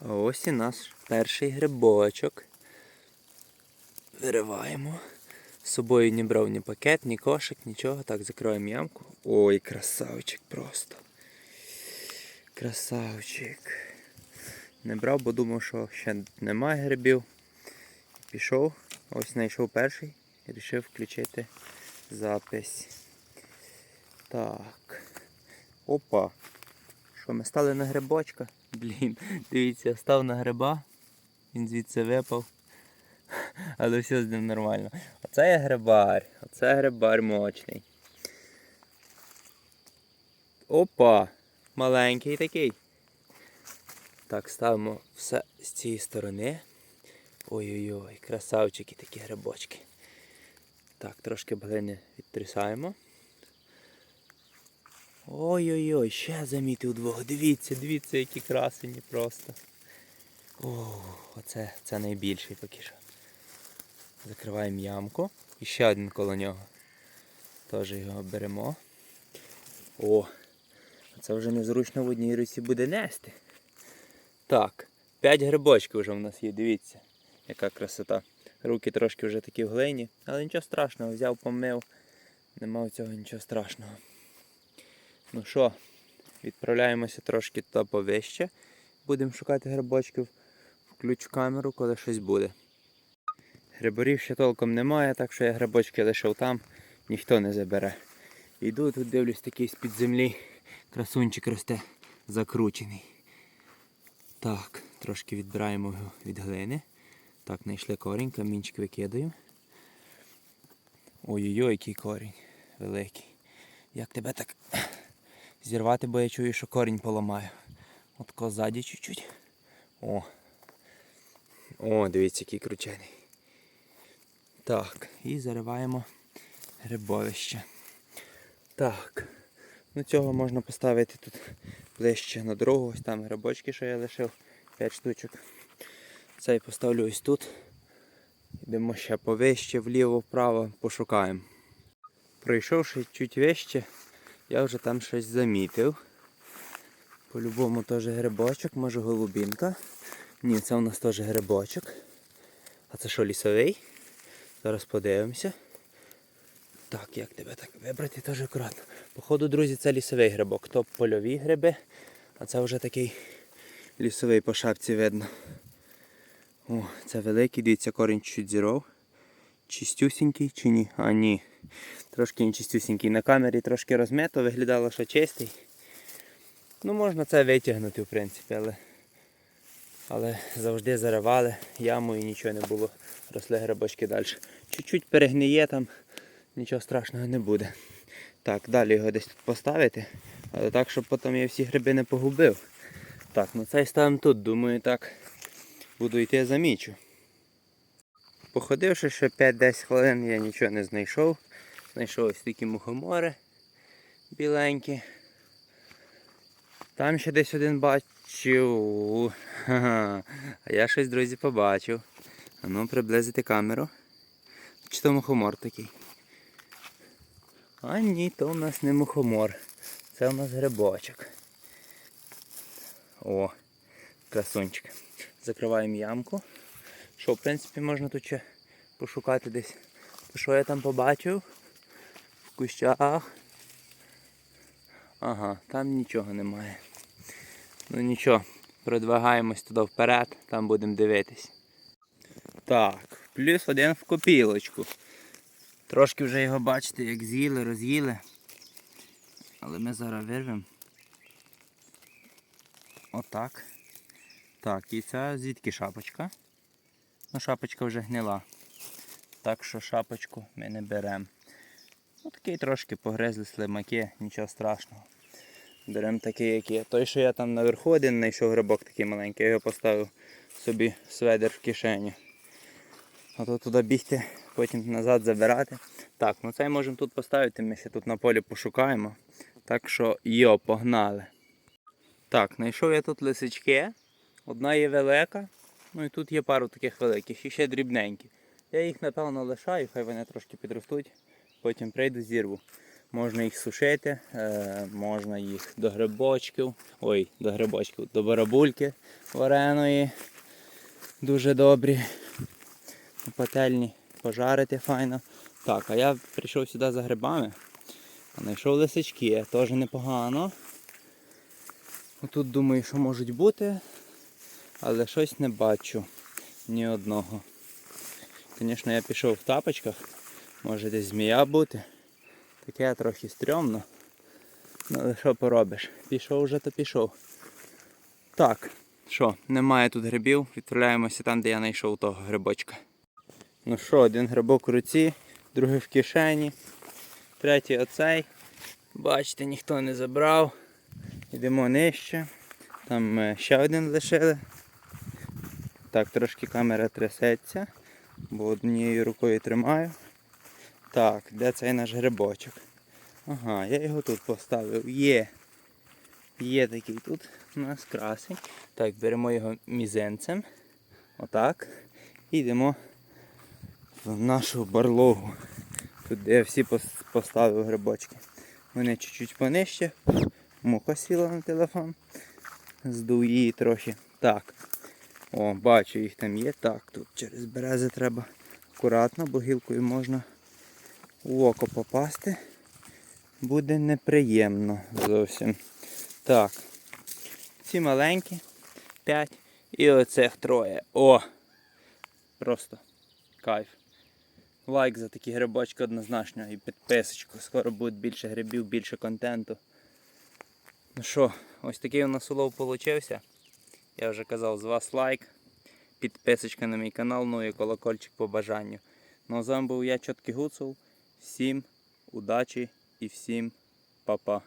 Ось і наш перший грибочок. Вириваємо. З собою ні брав ні пакет, ні кошик, нічого. Так, закроємо ямку. Ой, красавчик просто. Красавчик. Не брав, бо думав, що ще немає грибів. Пішов, ось знайшов перший і вирішив включити запись. Так. Опа. Що, ми стали на грибочка? Блін, дивіться, я став на гриба, він звідси випав. Але все з ним нормально. Оце є грибар, оце грибар мощний. Опа! Маленький такий. Так, ставимо все з цієї сторони. Ой-ой-ой, красавчики такі грибочки. Так, трошки глини відтрясаємо. Ой-ой-ой, ще замітив двох. Дивіться, дивіться, які красені просто. О, оце це найбільший поки що. Закриваємо ямку. І ще один коло нього. Теж його беремо. О, це вже незручно в одній руці буде нести. Так, 5 грибочків вже в нас є, дивіться, яка красота. Руки трошки вже такі в глині, але нічого страшного, взяв, помив. Нема в цього нічого страшного. Ну що, відправляємося трошки туди повище. Будемо шукати грибочків. Включу камеру, коли щось буде. Грибарів ще толком немає, так що я грибочки лишив там, ніхто не забере. Йду тут дивлюсь такий з-під землі. Красунчик росте закручений. Так, трошки відбираємо його від глини. Так, знайшли корінь, камінчик викидаємо. Ой-ой-ой, який корінь великий. Як тебе так зірвати, бо я чую, що корінь поламаю. От ззаді чуть-чуть. О. О, дивіться, який кручений. Так, і зариваємо грибовище. Так. Ну цього можна поставити тут ближче на дорогу. Ось там грибочки, що я лишив. 5 штучок. Цей поставлю ось тут. Йдемо ще повище, вліво, вправо, пошукаємо. Пройшовши чуть вище, я вже там щось замітив. По-любому теж грибочок, може голубінка. Ні, це у нас теж грибочок. А це що, лісовий? Зараз подивимося. Так, як тебе так вибрати, теж акуратно. Походу, друзі, це лісовий грибок. То польові гриби, а це вже такий лісовий по шапці видно. О, це великий, дивіться, корінь чуть зіров. Чистюсінький чи ні? А ні. Трошки він чистюсінький. На камері трошки розмито, виглядало, що чистий. Ну, можна це витягнути, в принципі, але але завжди заривали яму і нічого не було. Росли грибочки далі. Чуть-чуть перегниє там, нічого страшного не буде. Так, далі його десь тут поставити, але так, щоб потім я всі гриби не погубив. Так, ну цей ставимо тут, думаю, так буду йти замічу. Походивши ще 5-10 хвилин, я нічого не знайшов. Знайшов ось такі мухомори біленькі. Там ще десь один бачив. А я щось, друзі, побачив. А ну приблизити камеру. Чи то мухомор такий? А ні, то у нас не мухомор. Це у нас грибочок. О, красунчик. Закриваємо ямку. Що, в принципі, можна тут ще пошукати десь. То що я там побачив? В кущах. Ага, там нічого немає. Ну нічого, продвигаємось туди вперед, там будемо дивитись. Так, плюс один в копілочку. Трошки вже його бачите, як з'їли, роз'їли. Але ми зараз вирвемо. Отак. Так, і це звідки шапочка? Ну, шапочка вже гнила. Так що шапочку ми не беремо. Ну, такий трошки погризли слимаки, нічого страшного. Беремо такий, як є. Той, що я там наверху один знайшов грибок такий маленький, я його поставив собі сведер в кишеню. А то туди бігти, потім назад забирати. Так, ну цей можемо тут поставити, ми ще тут на полі пошукаємо. Так що йо, погнали. Так, знайшов я тут лисички. Одна є велика, ну і тут є пару таких великих, і ще дрібненькі. Я їх напевно лишаю, хай вони трошки підростуть, потім прийду зірву. Можна їх сушити, е, можна їх до грибочків, ой, до грибочків, до барабульки вареної. Дуже добрі. Пательні пожарити файно. Так, а я прийшов сюди за грибами. Знайшов лисички, теж непогано. Тут думаю, що можуть бути, але щось не бачу ні одного. Звісно, я пішов в тапочках, може десь змія бути. Таке трохи стрьомно. Ну, але що поробиш? Пішов вже, то пішов. Так, що, немає тут грибів, відправляємося там, де я знайшов того грибочка. Ну що, один грибок в руці, другий в кишені, третій оцей. Бачите, ніхто не забрав. Йдемо нижче. Там ми ще один лишили. Так, трошки камера трясеться, бо однією рукою тримаю. Так, де цей наш грибочок? Ага, я його тут поставив. Є. Є такий тут у нас красень. Так, беремо його мізенцем. Отак. І йдемо в нашу барлогу. Тут де я всі поставив грибочки. Вони чуть-чуть понижче. Муха сіла на телефон. Здув її трохи. Так. О, бачу, їх там є. Так, тут через берези треба акуратно, бо гілкою можна в око попасти. Буде неприємно зовсім. Так. Ці маленькі. 5. І оцих троє. О! Просто кайф. Лайк за такі грибочки однозначно і підписочку. Скоро буде більше грибів, більше контенту. Ну що, ось такий у нас улов получився. Я вже казав, з вас лайк, підписочка на мій канал, ну і колокольчик по бажанню. Ну а з вами був я, Чоткий Гуцул. Всім удачі і всім па-па.